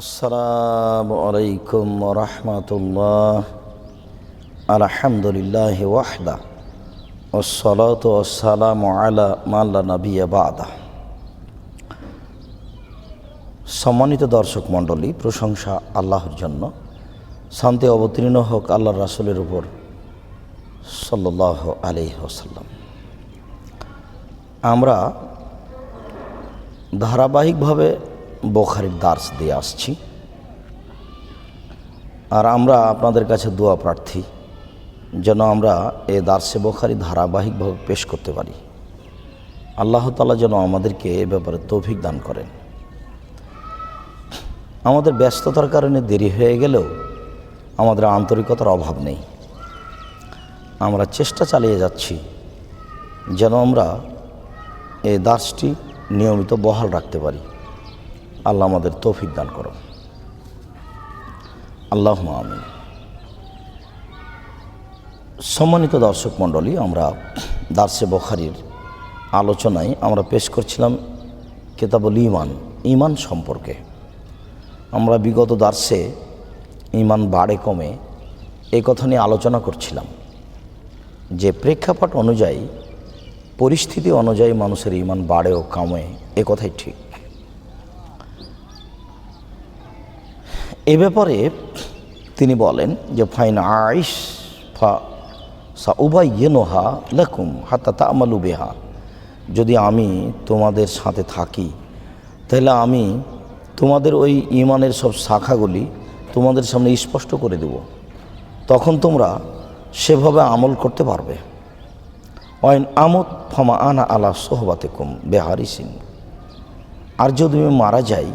আসসালামু আলাইকুম রহমতুল্লাহ। আলহামদুলিল্লাহ ওয়াহদা। ওসলাত ওসালাম আলা মাল্লা নবী বাদা। সম্মানিত দর্শক মণ্ডলী, প্রশংসা আল্লাহর জন্য। শান্তি অবতীর্ণ হোক আল্লাহ রাসুলের উপর। সাল্লাহ আলি ওসাল্লাম আমরা ধারাবাহিকভাবে বোখারির দার্স দিয়ে আসছি। আর আমরা আপনাদের কাছে দোয়া প্রার্থী, যেন আমরা এ দার্সে বোখারি ধারাবাহিকভাবে পেশ করতে পারি। আল্লাহ তালা যেন আমাদেরকে এ ব্যাপারে তৌফিক দান করেন। আমাদের ব্যস্ততার কারণে দেরি হয়ে গেলেও আমাদের আন্তরিকতার অভাব নেই। আমরা চেষ্টা চালিয়ে যাচ্ছি, যেন আমরা এই দাসটি নিয়মিত বহাল রাখতে পারি। আল্লাহ আমাদের তৌফিক দান করো। আল্লাহ আমিন। সম্মানিত দর্শক মণ্ডলী, আমরা দার্সে বখারির আলোচনায় আমরা পেশ করছিলাম কেতাবল ইমান ইমান সম্পর্কে। আমরা বিগত দার্সে ইমান বাড়ে কমে এই কথা নিয়ে আলোচনা করছিলাম যে প্রেক্ষাপট অনুযায়ী, পরিস্থিতি অনুযায়ী মানুষের ইমান বাড়ে ও কমে এ কথাই ঠিক। এ ব্যাপারে তিনি বলেন যে, ফাইন আইস ফা সা উবাই ইয়েনোহা লেকুম হাতা তামালু বেহা। যদি আমি তোমাদের সাথে থাকি, তাহলে আমি তোমাদের ওই ইমানের সব শাখাগুলি তোমাদের সামনে স্পষ্ট করে দেব। তখন তোমরা সেভাবে আমল করতে পারবে। অয়ন আমত ফমা আনা আলা সোহবাতে কুম বেহারি সিং আর যদি আমি মারা যাই,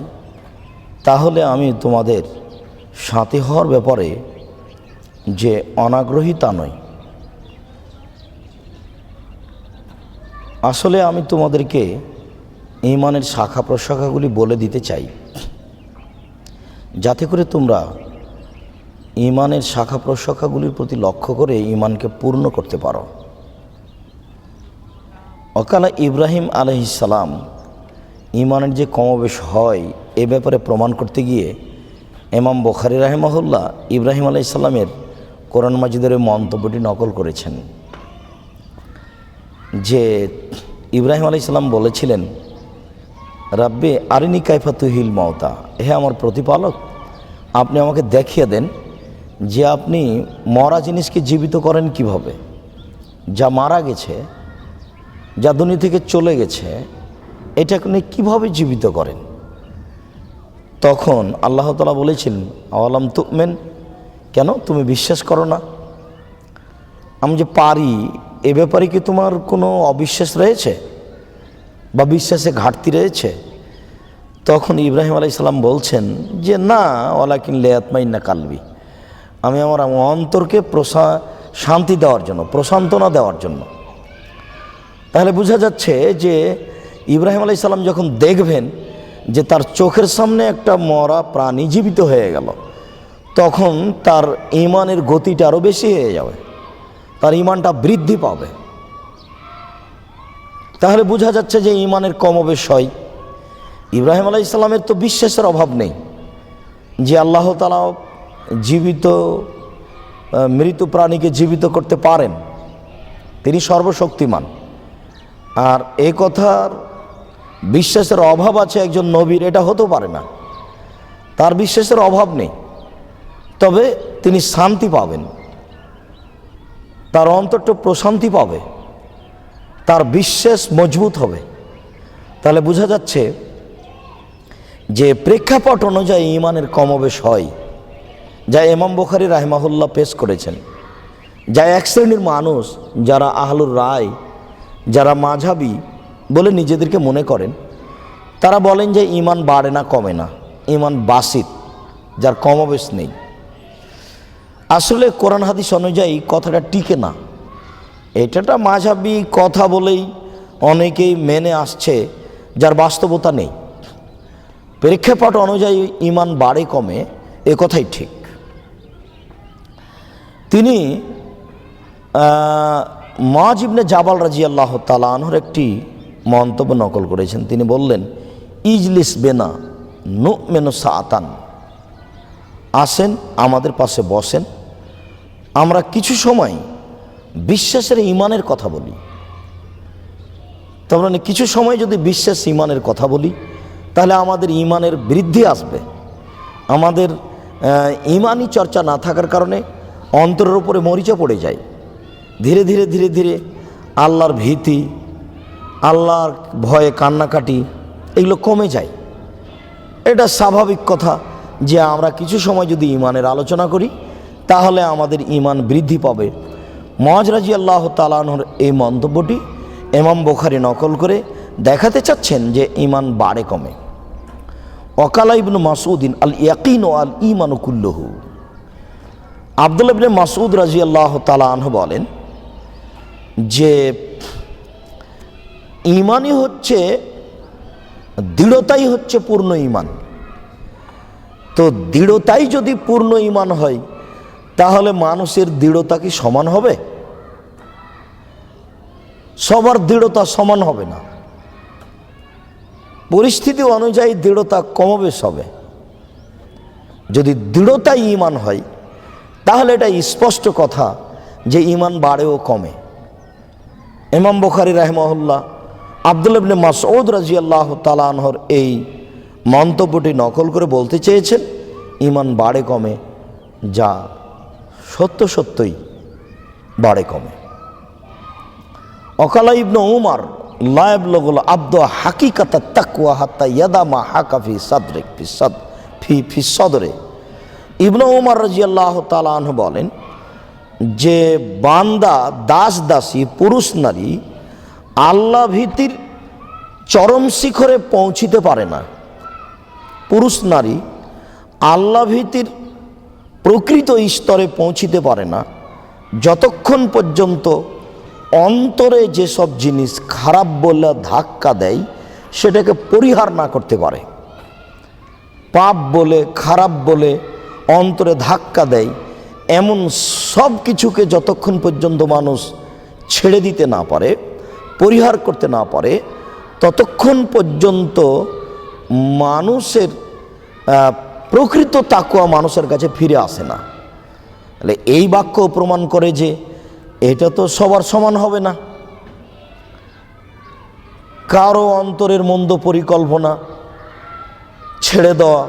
তাহলে আমি তোমাদের সাথে হওয়ার ব্যাপারে যে অনাগ্রহী তা নয়। আসলে আমি তোমাদেরকে ইমানের শাখা প্রশাখাগুলি বলে দিতে চাই। যাতে করে তোমরা ইমানের শাখা প্রশাখাগুলির প্রতি লক্ষ্য করে ইমানকে পূর্ণ করতে পারো। অকালা ইব্রাহিম আলহিসাল্লাম ইমানের যে কমবেশ হয় এ ব্যাপারে প্রমাণ করতে গিয়ে এমাম বখারি রাহেমহল্লা ইব্রাহিম আলাইসাল্লামের কোরআন মাজিদের ওই মন্তব্যটি নকল করেছেন। যে ইব্রাহিম আলাইসাল্লাম বলেছিলেন, রাব্বে আরিনি কাইফা তুহিল মওতা হে আমার প্রতিপালক, আপনি আমাকে দেখিয়ে দেন যে আপনি মরা জিনিসকে জীবিত করেন কীভাবে? যা মারা গেছে, যা দুনিয়া থেকে চলে গেছে এটা উনি কীভাবে জীবিত করেন? তখন আল্লাহ তালা বলেছিলেন আওয়ালাম তুমেন? কেন? তুমি বিশ্বাস করো না? আমি যে পারি, এ ব্যাপারে কি তোমার কোনো অবিশ্বাস রয়েছে বা বিশ্বাসে ঘাটতি রয়েছে? তখন ইব্রাহিম আলাইসাল্লাম বলছেন, যে না ওলাকিন লেয়াতমাইন্না কালবি। আমি আমার অন্তরকে প্রশা, শান্তি দেওয়ার জন্য, প্রশান্তনা দেওয়ার জন্য। তাহলে বোঝা যাচ্ছে যে ইব্রাহিম আলাইসাল্লাম যখন দেখবেন যে তার চোখের সামনে একটা মরা প্রাণী জীবিত হয়ে গেল, তখন তার ইমানের গতিটা আরও বেশি হয়ে যাবে, তার ইমানটা বৃদ্ধি পাবে। তাহলে বোঝা যাচ্ছে যে ইমানের কমবেশ হয় ইব্রাহিম আলাহ ইসলামের তো বিশ্বাসের অভাব নেই যে আল্লাহ তালা জীবিত মৃত প্রাণীকে জীবিত করতে পারেন। তিনি সর্বশক্তিমান। আর এ কথার বিশ্বাসের অভাব আছে একজন নবীর, এটা হতেও পারে না। তার বিশ্বাসের অভাব নেই। তবে তিনি শান্তি পাবেন। তার অন্তরটা প্রশান্তি পাবে। তার বিশ্বাস মজবুত হবে। তাহলে বোঝা যাচ্ছে যে প্রেক্ষাপট অনুযায়ী ইমানের কমবেশ হয়। যা এমাম বখারি রাহমাহুল্লাহ পেশ করেছেন। যা এক শ্রেণির মানুষ, যারা আহলুর রায়, যারা মাঝাবি বলে নিজেদেরকে মনে করেন। তারা বলেন যে ইমান বাড়ে না, কমে না। ইমান বাসিত, যার কমবেশ নেই। আসলে কোরআন হাদিস অনুযায়ী কথাটা টিকে না। এটাটা মাঝাবি কথা বলেই অনেকেই মেনে আসছে, যার বাস্তবতা নেই। প্রেক্ষাপট অনুযায়ী ইমান বাড়ে, কমে, এ কথাই ঠিক। তিনি মা মাজিবনে জাবাল রাজি আল্লাহ তালানহর একটি মন্তব্য নকল করেছেন। তিনি বললেন, ইজলিস বেনা নু মেনু সাতান। আসেন, আমাদের পাশে বসেন। আমরা কিছু সময় বিশ্বাসের ইমানের কথা বলি। তার মানে কিছু সময় যদি বিশ্বাস ইমানের কথা বলি, তাহলে আমাদের ইমানের বৃদ্ধি আসবে। আমাদের ইমানই চর্চা না থাকার কারণে অন্তরের উপরে মরিচা পড়ে যায়। ধীরে ধীরে ধীরে ধীরে আল্লাহর ভীতি আল্লাহর ভয়ে কান্নাকাটি এগুলো কমে যায়। এটা স্বাভাবিক কথা যে আমরা কিছু সময় যদি ইমানের আলোচনা করি, তাহলে আমাদের ইমান বৃদ্ধি পাবে। মহাজরাজি আল্লাহ তালানহর এই মন্তব্যটি এমাম বোখারি নকল করে দেখাতে চাচ্ছেন যে ইমান বাড়ে কমে। অকালা ইবনু মাসুদ্দিন আল ইয়াকিন আল ইমানু কুল্লহু। আবদুল ইবনে মাসুদ রাজি আল্লাহ তালাহ বলেন যে ইমানই হচ্ছে, দৃঢ়তাই হচ্ছে পূর্ণ ইমান। তো দৃঢ়তাই যদি পূর্ণ ইমান হয়, তাহলে মানুষের দৃঢ়তা কি সমান হবে? সবার দৃঢ়তা সমান হবে না। পরিস্থিতি অনুযায়ী দৃঢ়তা কমবেশ হবে যদি দৃঢ়তাই ইমান হয়, তাহলে এটা স্পষ্ট কথা যে ইমান বাড়েও কমে। ইমাম বখারি রাহমহল্লা আব্দুল ইবনে মাসউদ রাজি আল্লাহ তালানহর এই মন্তব্যটি নকল করে বলতে চেয়েছেন ইমান বাড়ে কমে, যা সত্য সত্যই বাড়ে কমে। অকালা ইবনে উমার লায়ব লগল আব্দ হাকিকাতা তাকুয়া হাত্তা ইয়াদামা হাকাফি সাদরিক, ফি সাদ, ফি ফি সদরে। ইবনে উমার রাজি আল্লাহ তালাহ বলেন, যে বান্দা দাস দাসী পুরুষ নারী আল্লাহ ভীতির চরম শিখরে পৌঁছিতে পারে না। পুরুষ নারী আল্লাহ ভীতির প্রকৃত স্তরে পৌঁছিতে পারে না। যতক্ষণ পর্যন্ত অন্তরে যেসব জিনিস খারাপ বলে ধাক্কা দেয়, সেটাকে পরিহার না করতে পারে। পাপ বলে, খারাপ বলে অন্তরে ধাক্কা দেয়, এমন সব কিছুকে যতক্ষণ পর্যন্ত মানুষ ছেড়ে দিতে না পারে পরিহার করতে না পারে, ততক্ষণ পর্যন্ত মানুষের প্রকৃত তাকুয়া মানুষের কাছে ফিরে আসে না। তাহলে এই বাক্য প্রমাণ করে যে এটা তো সবার সমান হবে না। কারও অন্তরের মন্দ পরিকল্পনা ছেড়ে দেওয়া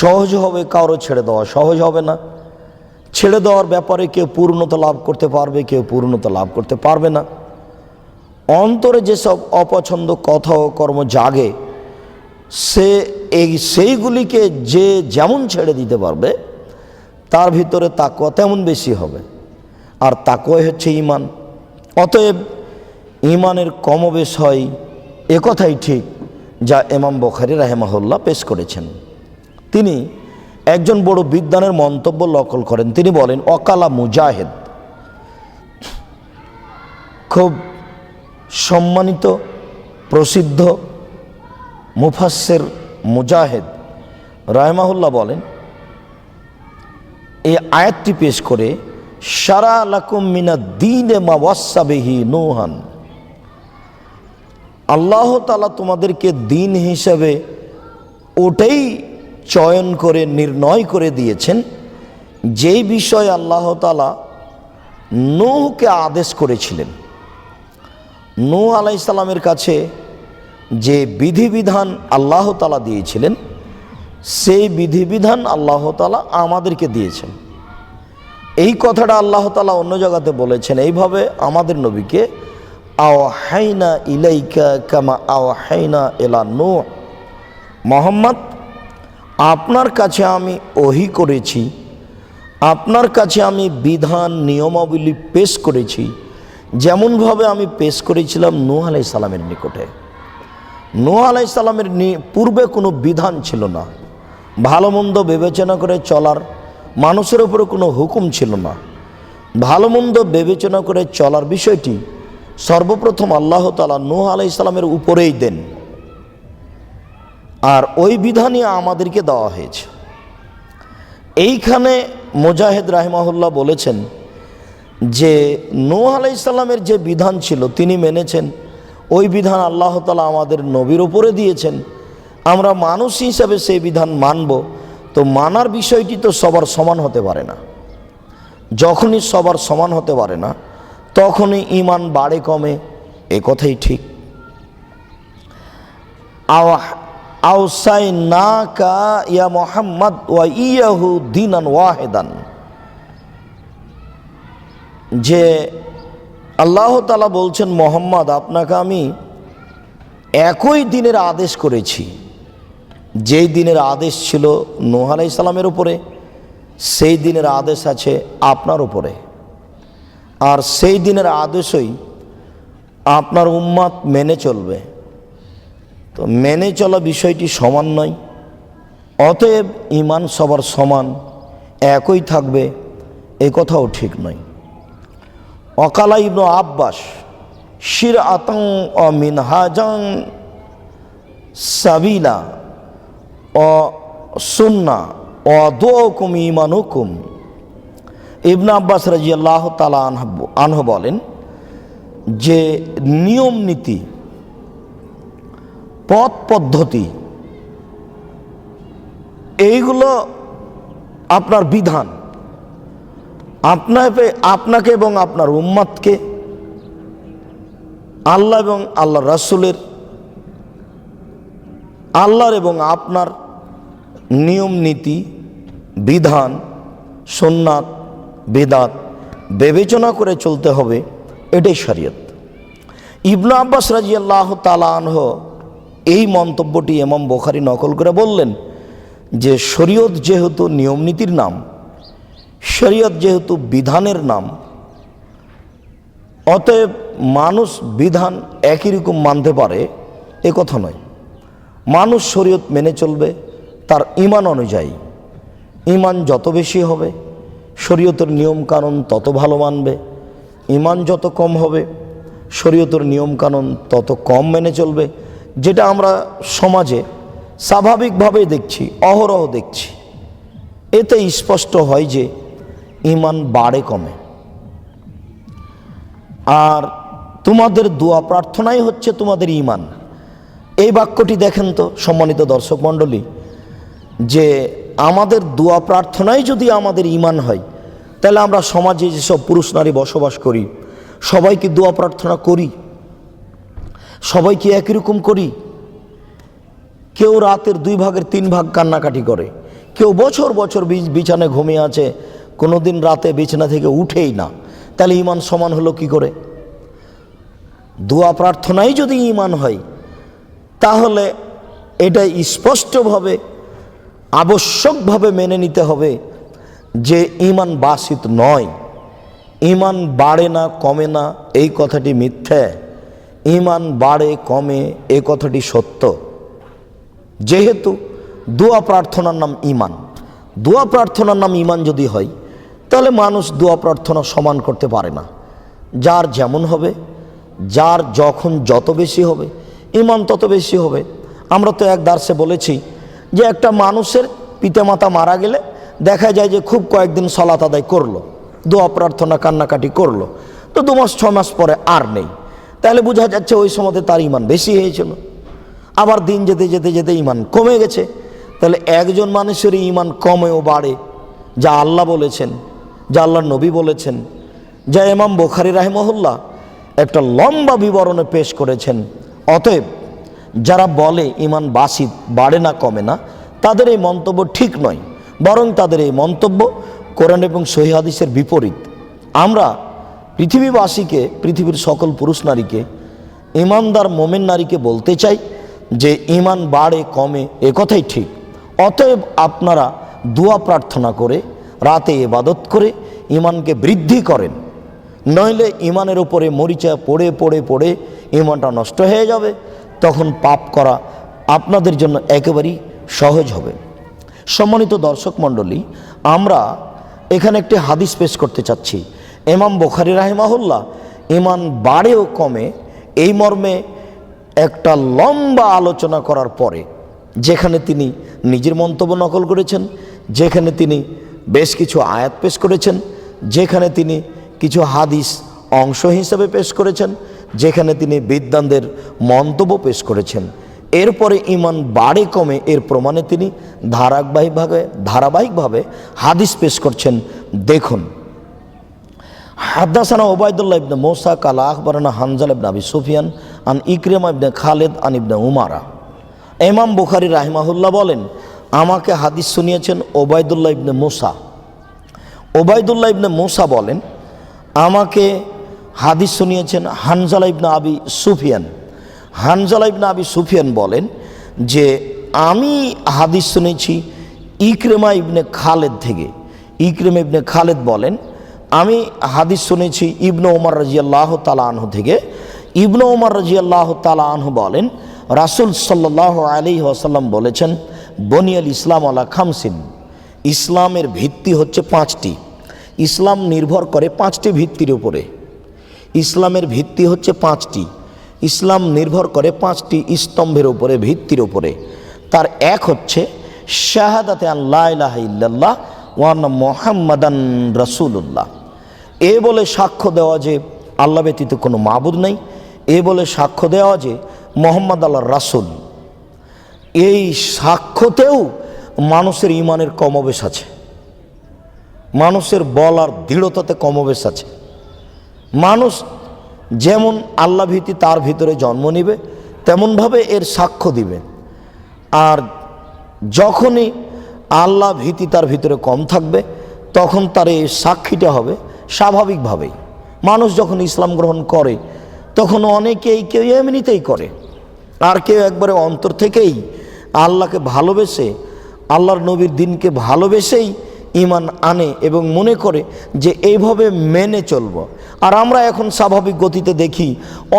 সহজ হবে, কারও ছেড়ে দেওয়া সহজ হবে না। ছেড়ে দেওয়ার ব্যাপারে কেউ পূর্ণতা লাভ করতে পারবে, কেউ পূর্ণতা লাভ করতে পারবে না। অন্তরে যেসব অপছন্দ কথা ও কর্ম জাগে, সে এই সেইগুলিকে যে যেমন ছেড়ে দিতে পারবে, তার ভিতরে তাকুয়া তেমন বেশি হবে। আর তাকুয়াই হচ্ছে ইমান অতএব ইমানের কমবেশ হয় একথাই ঠিক যা এমাম বখারি রাহেমাহুল্লাহ পেশ করেছেন। তিনি একজন বড় বিদ্বানের মন্তব্য নকল করেন। তিনি বলেন, অকালা মুজাহেদ। খুব সম্মানিত, প্রসিদ্ধ মুফাসের মুজাহেদ রাহমাহুল্লাহ বলেন, এই আয়াতটি পেশ করে, সারা লাকুম মিনা দিনে মা ওয়াসাবেহি নুহান। আল্লাহ তালা তোমাদেরকে দিন হিসাবে ওটাই চয়ন করে, নির্ণয় করে দিয়েছেন, যেই বিষয়ে আল্লাহ তালা নূহকে আদেশ করেছিলেন। নূহ আলাইসাল্লামের কাছে যে বিধিবিধান আল্লাহ তালা দিয়েছিলেন, সেই বিধিবিধান আল্লাহ তালা আমাদেরকে দিয়েছেন। এই কথাটা আল্লাহ তালা অন্য জায়গাতে বলেছেন, এইভাবে আমাদের নবীকে আও হাইনা ইলাইকা কামা আও হাইনা এলা নো মোহাম্মদ আপনার কাছে আমি ওহি করেছি, আপনার কাছে আমি বিধান নিয়মাবলী পেশ করেছি, যেমনভাবে আমি পেশ করেছিলাম নূহ আলাই সালামের নিকটে। নূহ আলাই সালামের পূর্বে কোনো বিধান ছিল না। ভালো মন্দ বিবেচনা করে চলার, মানুষের উপরে কোনো হুকুম ছিল না। ভালো মন্দ বিবেচনা করে চলার বিষয়টি সর্বপ্রথম আল্লাহ তালা নূহ আলাই সালামের উপরেই দেন। আর ওই বিধানই আমাদেরকে দেওয়া হয়েছে। এইখানে মোজাহেদ রাহিমাহুল্লাহ বলেছেন যে, নূহ আলাইসাল্লামের যে বিধান ছিল, তিনি মেনেছেন। ওই বিধান আল্লাহ তালা আমাদের নবীর ওপরে দিয়েছেন। আমরা মানুষ হিসাবে সেই বিধান মানব। তো মানার বিষয়টি তো সবার সমান হতে পারে না। যখনই সবার সমান হতে পারে না, তখনই ইমান বাড়ে কমে। এ কথাই ঠিক। আওয়াহ- আওসাই না কা ইয়া মোহাম্মদ ওয়া ইয়াহু দিনান ওয়াহেদান। যে আল্লাহ তালা বলছেন, মোহাম্মদ, আপনাকে আমি একই দিনের আদেশ করেছি। যেই দিনের আদেশ ছিল নোহ সালামের উপরে, সেই দিনের আদেশ আছে আপনার উপরে। আর সেই দিনের আদেশই আপনার উম্মাদ মেনে চলবে। তো মেনে চলা বিষয়টি সমান নয়। অতএব ইমান সবার সমান, একই থাকবে, এ কথাও ঠিক নয়। অকালা ইবনু আব্বাস শির আতং অ মিনহাজং সাবিলা অ সুন্না অ দোকুম ইমানুকুম ইবনা আব্বাস রাজি আল্লাহ তালা আনহ বলেন যে নিয়ম নীতি পথ পদ্ধতি। এইগুলো আপনার বিধান। আপনাকে আপনাকে এবং আপনার উম্মাদকে আল্লাহ এবং আল্লাহ রাসুলের, আল্লাহর এবং আপনার নিয়ম, নীতি, বিধান সোননাথ বেদাত বিবেচনা করে চলতে হবে। এটাই শরীয়ত। ইবনা আব্বাস রাজি আল্লাহ তালাহ এই মন্তব্যটি এমাম বোখারি নকল করে বললেন যে শরীয়ত যেহেতু নিয়ম নীতির নাম, শরীয়ত যেহেতু বিধানের নাম, অতএব মানুষ বিধান একই রকম মানতে পারে, এ কথা নয়। মানুষ শরীয়ত মেনে চলবে তার ইমান অনুযায়ী। ইমান যত বেশি হবে, শরীয়তের নিয়ম কানুন তত ভালো মানবে। ইমান যত কম হবে, শরীয়তের নিয়ম কানুন তত কম মেনে চলবে। যেটা আমরা সমাজে স্বাভাবিকভাবে দেখছি, অহরহ দেখছি। এতে স্পষ্ট হয় যে ইমান বাড়ে কমে। আর তোমাদের দোয়া প্রার্থনাই হচ্ছে তোমাদের ইমান এই বাক্যটি দেখেন তো সম্মানিত দর্শক মণ্ডলী, যে আমাদের দোয়া প্রার্থনাই যদি আমাদের ইমান হয়, তাহলে আমরা সমাজে যেসব পুরুষ নারী বসবাস করি, সবাইকে দোয়া প্রার্থনা করি। সবাইকে একই রকম করি। কেউ রাতের দুই ভাগের তিন ভাগ কান্নাকাটি করে। কেউ বছর বছর বিছ- বিছানায় ঘুমিয়ে আছে। কোনো দিন রাতে বিছানা থেকে উঠেই না। তাহলে ইমান সমান হলো কি করে? দোয়া প্রার্থনাই যদি ইমান হয়, তাহলে এটা স্পষ্টভাবে, আবশ্যকভাবে মেনে নিতে হবে যে ইমান বাসিত নয়। ইমান বাড়ে না, কমে না, এই কথাটি মিথ্যে। ইমান বাড়ে, কমে, এ কথাটি সত্য। যেহেতু দোয়া প্রার্থনার নাম ইমান। দোয়া প্রার্থনার নাম ইমান যদি হয়, তাহলে মানুষ দোয়া প্রার্থনা সমান করতে পারে না। যার যেমন হবে, যার যখন যত বেশি হবে, ইমান তত বেশি হবে। আমরা তো এক দার্সে বলেছি যে একটা মানুষের পিতামাতা মারা গেলে দেখা যায় যে খুব কয়েকদিন সলাত আদায় করল, দোয়া প্রার্থনা কান্নাকাটি করল। তো দু মাস, ছ মাস পরে আর নেই। তাহলে বোঝা যাচ্ছে ওই সময় তার ইমান বেশি হয়েছিল। আবার দিন যেতে যেতে যেতে ইমান কমে গেছে। তাহলে একজন মানুষের ইমান কমেও বাড়ে, যা আল্লাহ বলেছেন, যা আল্লাহ নবী বলেছেন। যা এমাম বোখারি রাহেমহল্লা একটা লম্বা বিবরণে পেশ করেছেন। অতএব যারা বলে ইমান বাসিত বাড়ে না, কমে না, তাদের এই মন্তব্য ঠিক নয়। বরং তাদের এই মন্তব্য কোরআন এবং সহি হাদিসের বিপরীত। আমরা পৃথিবীবাসীকে, পৃথিবীর সকল পুরুষ নারীকে, ইমানদার মোমেন নারীকে বলতে চাই যে ইমান বাড়ে, কমে, এ কথাই ঠিক। অতএব আপনারা দোয়া প্রার্থনা করে, রাতে এবাদত করে ইমানকে বৃদ্ধি করেন। নইলে ইমানের উপরে মরিচা পড়ে পড়ে পড়ে ইমানটা নষ্ট হয়ে যাবে। তখন পাপ করা আপনাদের জন্য একেবারেই সহজ হবে। সম্মানিত দর্শক মণ্ডলী, আমরা এখানে একটি হাদিস পেশ করতে চাচ্ছি। ইমাম বোখারি রাহেমাহুল্লাহ ইমান বাড়েও কমে। এই মর্মে একটা লম্বা আলোচনা করার পরে, যেখানে তিনি নিজের মন্তব্য নকল করেছেন, যেখানে তিনি বেশ কিছু আয়াত পেশ করেছেন, যেখানে তিনি কিছু হাদিস অংশ হিসেবে পেশ করেছেন, যেখানে তিনি বিদ্যানদের মন্তব্য পেশ করেছেন। এরপরে ইমান বাড়ে কমে, এর প্রমাণে তিনি ধারাবাহিকভাবে ধারাবাহিকভাবে হাদিস পেশ করছেন। দেখুন হাদ্দাসানা ওবায়দুল্লাহ ইবনে মোসা কালা আখবরানা হানজাল ইবনে আবি সুফিয়ান আন ইকরিমা ইবনে খালেদ আন ইবনে উমারা এমাম বুখারি রাহিমাহুল্লাহ বলেন আমাকে হাদিস শুনিয়েছেন ওবায়দুল্লাহ ইবনে মোসা। ওবায়দুল্লাহ ইবনে মোসা বলেন, আমাকে হাদিস শুনিয়েছেন হানজালা ইবনে আবি সুফিয়ান। হানজালা ইবনে আবি সুফিয়ান বলেন যে, আমি হাদিস শুনেছি ইকরেমা ইবনে খালেদ থেকে। ইকরেমা ইবনে খালেদ বলেন আমি হাদিস শুনেছি, ইবনে ওমর রাজিয়াল্লাহ তালা আনহু থেকে। ইবনে ওমর রাজিয়াল্লাহ তালা আনহু বলেন, রাসুল সাল্লাহ আলী ওসাল্লাম বলেছেন বনিয়াল ইসলাম আলা খামসিন। ইসলামের ভিত্তি হচ্ছে পাঁচটি। ইসলাম নির্ভর করে পাঁচটি ভিত্তির উপরে। ইসলামের ভিত্তি হচ্ছে পাঁচটি। ইসলাম নির্ভর করে পাঁচটি স্তম্ভের উপরে, ভিত্তির উপরে। তার এক হচ্ছে, শাহাদাতে আল্লাহ ইল্লাল্লাহ ওয়ান মোহাম্মদান রসুল্লাহ এ বলে সাক্ষ্য দেওয়া যে আল্লাহ ব্যতীত কোনো মাবুদ নেই, এ বলে সাক্ষ্য দেওয়া যে মোহাম্মদ আল্লাহ রাসুল। এই সাক্ষ্যতেও মানুষের ইমানের কমবেশ আছে। মানুষের বলার দৃঢ়তাতে কমবেশ আছে। মানুষ যেমন আল্লাহ ভীতি তার ভিতরে জন্ম নিবে, তেমনভাবে এর সাক্ষ্য দিবে। আর যখনই আল্লাহ ভীতি তার ভিতরে কম থাকবে, তখন তার এই সাক্ষীটা হবে স্বাভাবিকভাবেই। মানুষ যখন ইসলাম গ্রহণ করে, তখন অনেকেই কেউ এমনিতেই করে। আর কেউ একবারে অন্তর থেকেই আল্লাহকে ভালোবেসে, আল্লাহর নবীর দিনকে ভালোবেসেই ইমান আনে এবং মনে করে যে এইভাবে মেনে চলব। আর আমরা এখন স্বাভাবিক গতিতে দেখি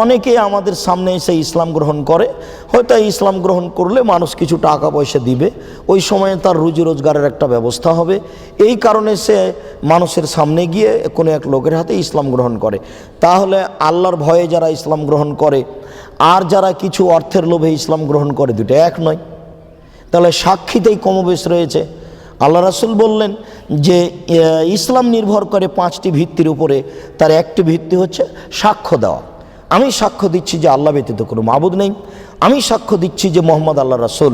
অনেকে আমাদের সামনে এসে ইসলাম গ্রহণ করে, হয়তো ইসলাম গ্রহণ করলে মানুষ কিছু টাকা পয়সা দিবে, ওই সময়ে তার রুজি রোজগারের একটা ব্যবস্থা হবে, এই কারণে সে মানুষের সামনে গিয়ে কোনো এক লোকের হাতে ইসলাম গ্রহণ করে। তাহলে আল্লাহর ভয়ে যারা ইসলাম গ্রহণ করে, আর যারা কিছু অর্থের লোভে ইসলাম গ্রহণ করে দুটো এক নয়। তাহলে সাক্ষীতেই কমবেশ রয়েছে আল্লাহ রাসুল বললেন যে ইসলাম নির্ভর করে পাঁচটি ভিত্তির উপরে তার একটি ভিত্তি হচ্ছে সাক্ষ্য দেওয়া। আমি সাক্ষ্য দিচ্ছি যে আল্লাহ ব্যতীত কোনো মাবুদ নেই। আমি সাক্ষ্য দিচ্ছি যে মোহাম্মদ আল্লাহ রাসুল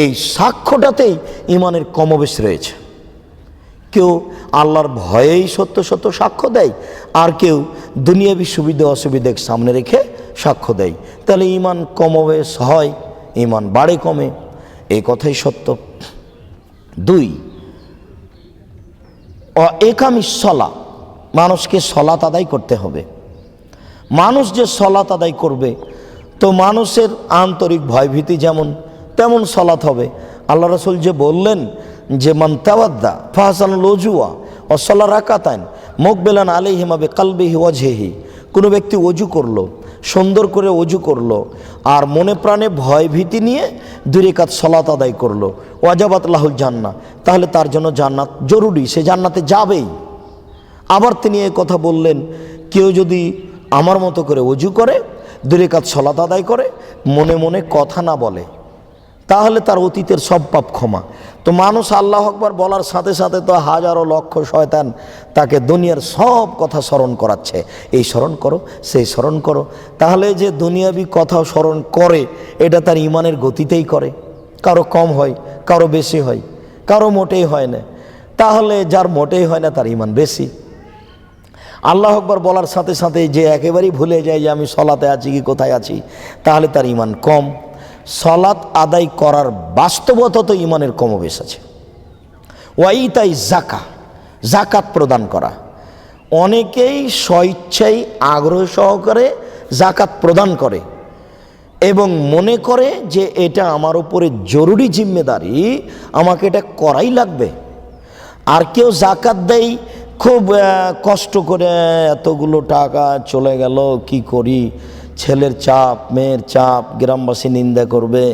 এই সাক্ষ্যটাতেই ইমানের কমবেশ রয়েছে। কেউ আল্লাহর ভয়েই সত্য সত্য সাক্ষ্য দেয়, আর কেউ দুনিয়াবি সুবিধা অসুবিধে সামনে রেখে সাক্ষ্য দেয়। তাহলে ইমান কমবেশ হয় ইমান বাড়ে কমে। এই কথাই সত্য। দুই। একামি সলা, মানুষকে সলাত আদায় করতে হবে। মানুষ যে সলাত আদায় করবে, তো মানুষের আন্তরিক ভয়ভীতি যেমন, তেমন সলাত হবে। আল্লাহ রসুল যে বললেন যে, মান তাওয়াদ্দা ফাহসান লজুয়া ও সলা রাকাতান মুকবেলান আলি হিমাবে কালবিহি ওয়াজহেহি। কোনো ব্যক্তি অজু করল সুন্দর করে অজু করল আর মনে প্রাণে ভয় ভীতি নিয়ে দুই রেখাত সলাত আদায় করল। ওয়াজাবাত লাহুল জান্না তাহলে তার জন্য জান্নাত জরুরি, সে জান্নাতে যাবেই। আবার তিনি এই কথা বললেন, কেউ যদি আমার মতো করে অজু করে দুরেকাত সলাত আদায় করে, মনে মনে কথা না বলে, তাহলে তার অতীতের সব পাপ ক্ষমা। তো মানুষ আল্লাহ আকবার বলার সাথে সাথে তো হাজারো লক্ষ শয়তান তাকে দুনিয়ার সব কথা স্মরণ করাচ্ছে। এই স্মরণ করো, সেই স্মরণ করো। তাহলে যে দুনিয়াবি কথা স্মরণ করে, এটা তার ইমানের গতিতেই করে। কারও কম হয়, কারও বেশি হয়, কারও মোটেই হয় না। তাহলে যার মোটেই হয় না, তার ইমান বেশি। আল্লাহ আকবর বলার সাথে সাথে যে একেবারেই ভুলে যায় যে আমি সলাতে আছি কি কোথায় আছি, তাহলে তার ইমান কম। সলাত আদায় করার বাস্তবতা তো ইমানের কমবেশ আছে। ওয়াই তাই জাকা জাকাত প্রদান করা। অনেকেই স্বইচ্ছাই আগ্রহ সহকারে জাকাত প্রদান করে এবং মনে করে যে এটা আমার উপরে জরুরি জিম্মেদারি, আমাকে এটা করাই লাগবে। আর কেউ জাকাত দেয় খুব কষ্ট করে, এতগুলো টাকা চলে গেল, কি করি? ছেলের চাপ, মেয়ের চাপ, গ্রামবাসী নিন্দা করবে,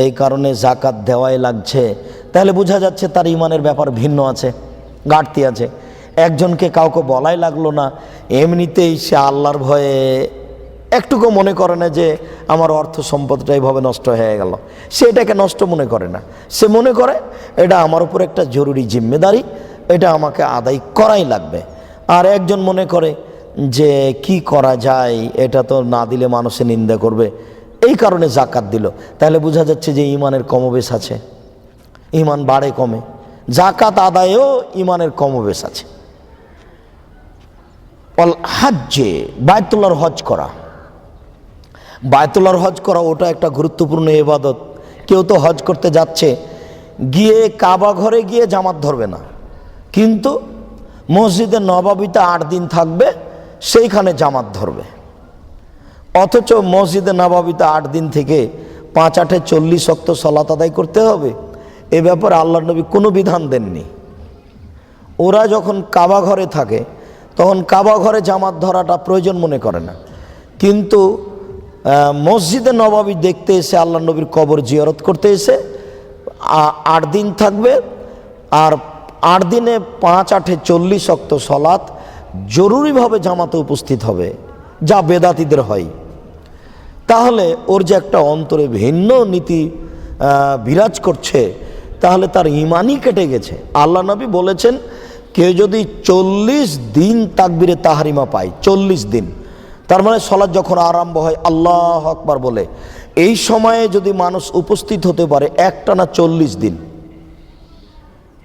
এই কারণে জাকাত দেওয়াই লাগছে। তাহলে বোঝা যাচ্ছে তার ইমানের ব্যাপার ভিন্ন আছে, ঘাটতি আছে। একজনকে কাউকে বলাই লাগল না, এমনিতেই সে আল্লাহর ভয়ে একটুকু মনে করে না যে আমার অর্থ সম্পদটা এইভাবে নষ্ট হয়ে গেল। সে এটাকে নষ্ট মনে করে না। সে মনে করে এটা আমার উপর একটা জরুরি জিম্মেদারি, এটা আমাকে আদায় করাই লাগবে। আর একজন মনে করে যে কি করা যায়, এটা তো না দিলে মানুষে নিন্দা করবে। এই কারণে জাকাত দিল। তাহলে বোঝা যাচ্ছে যে ইমানের কমবেশ আছে। ইমান বাড়ে কমে। জাকাত আদায়েও ইমানের কমবেশ আছে। অল হাজ্জে, বায়তুল্লাহর হজ করা। বায়তুল্লাহর হজ করা ওটা একটা গুরুত্বপূর্ণ এবাদত কেউ তো হজ করতে যাচ্ছে, গিয়ে কাবা ঘরে গিয়ে জামাত ধরবে না। কিন্তু মসজিদে নবাবিতে আট দিন থাকবে সেইখানে জামাত ধরবে। অথচ মসজিদে নবাবিতে আট দিন থেকে পাঁচ আটে চল্লিশ শক্ত সলাত আদায় করতে হবে। এ ব্যাপারে আল্লাহ নবী কোনো বিধান দেননি। ওরা যখন কাবা ঘরে থাকে, তখন কাবা ঘরে জামাত ধরাটা প্রয়োজন মনে করে না। কিন্তু মসজিদে নবাবী দেখতে এসে আল্লাহ নবীর কবর জিয়ারত করতে এসে আট দিন থাকবে। আর আট দিনে পাঁচ আটে চল্লিশ শক্ত সলাৎ জরুরিভাবে জামাতে উপস্থিত হবে, যা বেদাতিদের হয়। তাহলে ওর যে একটা অন্তরে ভিন্ন নীতি বিরাজ করছে, তাহলে তার ইমানই কেটে গেছে। আল্লাহ নবী বলেছেন, কেউ যদি চল্লিশ দিন তাকবিরে তাহারিমা পায়, চল্লিশ দিন, তার মানে সলাৎ যখন আরম্ভ হয়, আল্লাহ আকবার বলে। এই সময়ে যদি মানুষ উপস্থিত হতে পারে একটানা চল্লিশ দিন।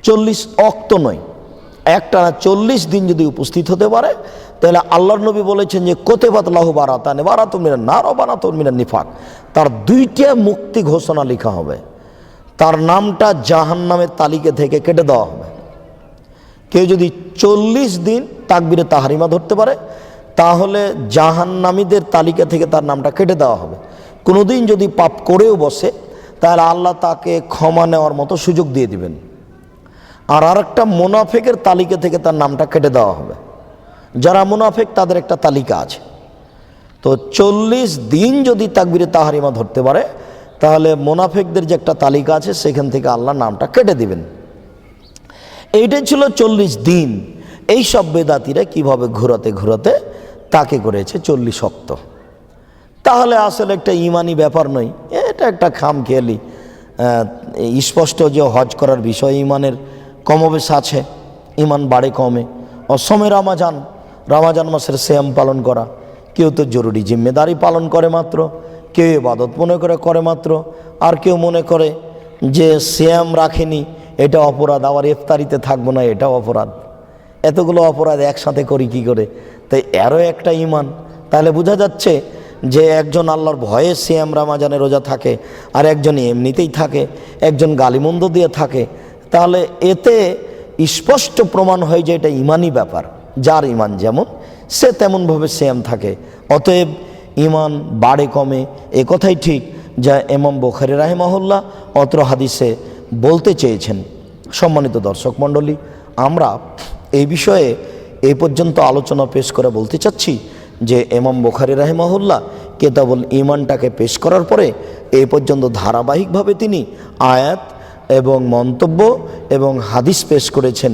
চল্লিশ অক্ত নয়। একটানা চল্লিশ দিন যদি উপস্থিত হতে পারে, তাহলে আল্লাহর নবী বলেছেন যে কোতে বাতলাহু বারাতানে, বারাতুন মিনান নার বারাতুন মিনান নিফাক। তার দুইটা মুক্তি ঘোষণা লেখা হবে। তার নামটা জাহান নামের তালিকা থেকে কেটে দেওয়া হবে। কেউ যদি চল্লিশ দিন তাকবিরে তাহারিমা ধরতে পারে, তাহলে জাহান্নামীদের তালিকা থেকে তার নামটা কেটে দেওয়া হবে। কোনোদিন যদি পাপ করেও বসে, তাহলে আল্লাহ তাকে ক্ষমা নেওয়ার মতো সুযোগ দিয়ে দিবেন। আর আরেকটা মুনাফেকের তালিকা থেকে তার নামটা কেটে দেওয়া হবে। যারা মুনাফেক, তাদের একটা তালিকা আছে। তো চল্লিশ দিন যদি তাকবিরে তাহারিমা ধরতে পারে, তাহলে মোনাফেকদের যে একটা তালিকা আছে, সেখান থেকে আল্লাহ নামটা কেটে দিবেন। এইটাই ছিল চল্লিশ দিন। এই সব বেদাতিরা কীভাবে ঘোরাতে ঘোরাতে তাকে করেছে চল্লিশ অক্ত। তাহলে আসলে একটা ইমানি ব্যাপার নয়। এটা একটা খাম খেয়ালি স্পষ্ট যে হজ করার বিষয়, ইমানের কমবেশ আছে ইমান বাড়ে কমে। অসমে রামাজান রামাজান মাসের শ্যাম পালন করা। কেউ তো জরুরি জিম্মেদারি পালন করে মাত্র, কেউ এবাদত মনে করে করে মাত্র। আর কেউ মনে করে যে শ্যাম রাখেনি, এটা অপরাধ, আবার ইফতারিতে থাকব না, এটাও অপরাধ। এতগুলো অপরাধ একসাথে করি কি করে? তাই এরও একটা ইমান তাহলে বোঝা যাচ্ছে যে একজন আল্লাহর ভয়ে সিয়াম রামাজানে রোজা থাকে, আর একজন এমনিতেই থাকে, একজন গালিমন্দ দিয়ে থাকে। তাহলে এতে স্পষ্ট প্রমাণ হয় যে এটা ইমানই ব্যাপার, যার ইমান যেমন, সে তেমনভাবে সেম থাকে। অতএব ইমান বাড়ে কমে, এ কথাই ঠিক যা এমাম বোখারি রাহেমাহুল্লাহ অত্র হাদিসে বলতে চেয়েছেন। সম্মানিত দর্শক মণ্ডলী, আমরা এই বিষয়ে এই পর্যন্ত আলোচনা পেশ করে বলতে চাচ্ছি যে এমাম বোখারি রাহেমাহুল্লাহ কেতাবুল ইমানটাকে পেশ করার পরে এই পর্যন্ত ধারাবাহিকভাবে তিনি আয়াত এবং মন্তব্য এবং হাদিস পেশ করেছেন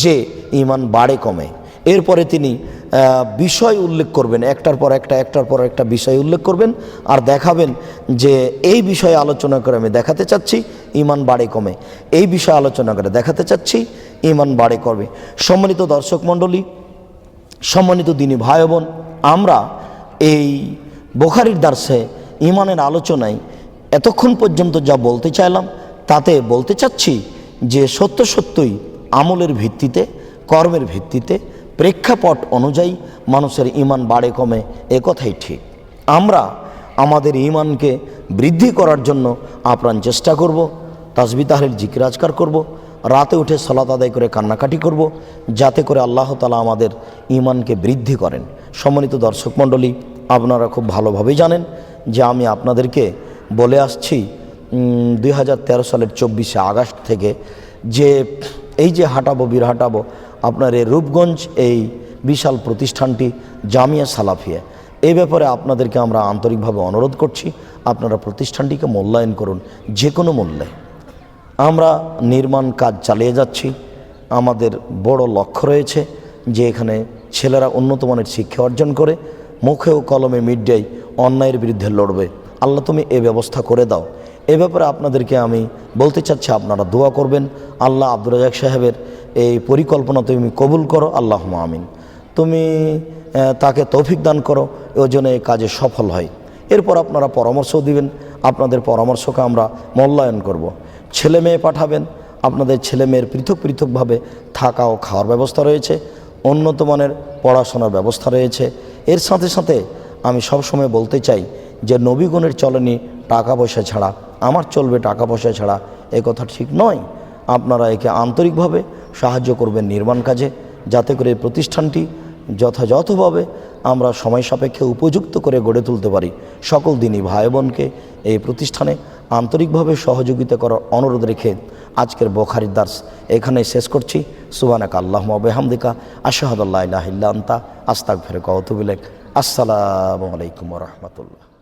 যে ইমান বাড়ে কমে। এরপরে তিনি বিষয় উল্লেখ করবেন, একটার পর একটা, একটার পর একটা বিষয় উল্লেখ করবেন আর দেখাবেন যে এই বিষয়ে আলোচনা করে আমি দেখাতে চাচ্ছি ইমান বাড়ে কমে। এই বিষয়ে আলোচনা করে দেখাতে চাচ্ছি ইমান বাড়ে করবে সম্মানিত দর্শক মণ্ডলী, সম্মানিত দিনী ভাই বোন, আমরা এই বোখারির দার্সে ইমানের আলোচনায় এতক্ষণ পর্যন্ত যা বলতে চাইলাম তাতে বলতে চাচ্ছি যে সত্য সত্যই আমলের ভিত্তিতে, কর্মের ভিত্তিতে, প্রেক্ষাপট অনুযায়ী মানুষের ইমান বাড়ে কমে এ কথাই ঠিক। আমরা আমাদের ইমানকে বৃদ্ধি করার জন্য আপ্রাণ চেষ্টা করব তাসবি তাহলের জিকিরাজকার করব, রাতে উঠে সলাত আদায় করে কান্নাকাটি করব, যাতে করে আল্লাহ তালা আমাদের ইমানকে বৃদ্ধি করেন। সম্মানিত দর্শক মণ্ডলী, আপনারা খুব ভালোভাবেই জানেন যে আমি আপনাদেরকে বলে আসছি দুই হাজার তেরো সালের চব্বিশে আগস্ট থেকে যে, এই যে হাঁটাবো, বীর হাঁটাবো, আপনার এই রূপগঞ্জ এই বিশাল প্রতিষ্ঠানটি জামিয়া সালাফিয়া। এই ব্যাপারে আপনাদেরকে আমরা আন্তরিকভাবে অনুরোধ করছি, আপনারা প্রতিষ্ঠানটিকে মূল্যায়ন করুন, যে কোনো মূল্যে। আমরা নির্মাণ কাজ চালিয়ে যাচ্ছি, আমাদের বড় লক্ষ্য রয়েছে যে এখানে ছেলেরা উন্নত মানের শিক্ষা অর্জন করে মুখে ও কলমে মিডিয়ায় অন্যায়ের বিরুদ্ধে লড়বে। আল্লাহ তুমি এ ব্যবস্থা করে দাও। এ ব্যাপারে আপনাদেরকে আমি বলতে চাচ্ছি, আপনারা দোয়া করবেন। আল্লাহ আব্দুর রাজাক সাহেবের এই পরিকল্পনা তুমি কবুল করো আল্লাহ আমিন। তুমি তাকে তৌফিক দান করো এই কাজে সফল হয়। এরপর আপনারা পরামর্শও দিবেন, আপনাদের পরামর্শকে আমরা মূল্যায়ন করব। ছেলে মেয়ে পাঠাবেন, আপনাদের ছেলে মেয়ের পৃথক পৃথকভাবে থাকা ও খাওয়ার ব্যবস্থা রয়েছে, উন্নত মানের পড়াশোনার ব্যবস্থা রয়েছে। এর সাথে সাথে আমি সবসময় বলতে চাই যে নবীগণের চলনি টাকা পয়সা ছাড়া, আমার চলবে টাকা পয়সা ছাড়া, এ কথা ঠিক নয়। আপনারা একে আন্তরিকভাবে সাহায্য করবেন নির্মাণ কাজে, যাতে করে প্রতিষ্ঠানটি যথাযথভাবে আমরা সময় সাপেক্ষে উপযুক্ত করে গড়ে তুলতে পারি। সকল দিনই ভাই বোনকে এই প্রতিষ্ঠানে আন্তরিকভাবে সহযোগিতা করার অনুরোধ রেখে আজকের বখারির দার্স এখানে শেষ করছি। সুবানাক আল্লাহ বেহামদিকা আশাহাদ আল্লাহ আন্তা আস্তাক ফেরে কৌতুবিলেক আসসালামু আলাইকুম রহমতুল্লাহ।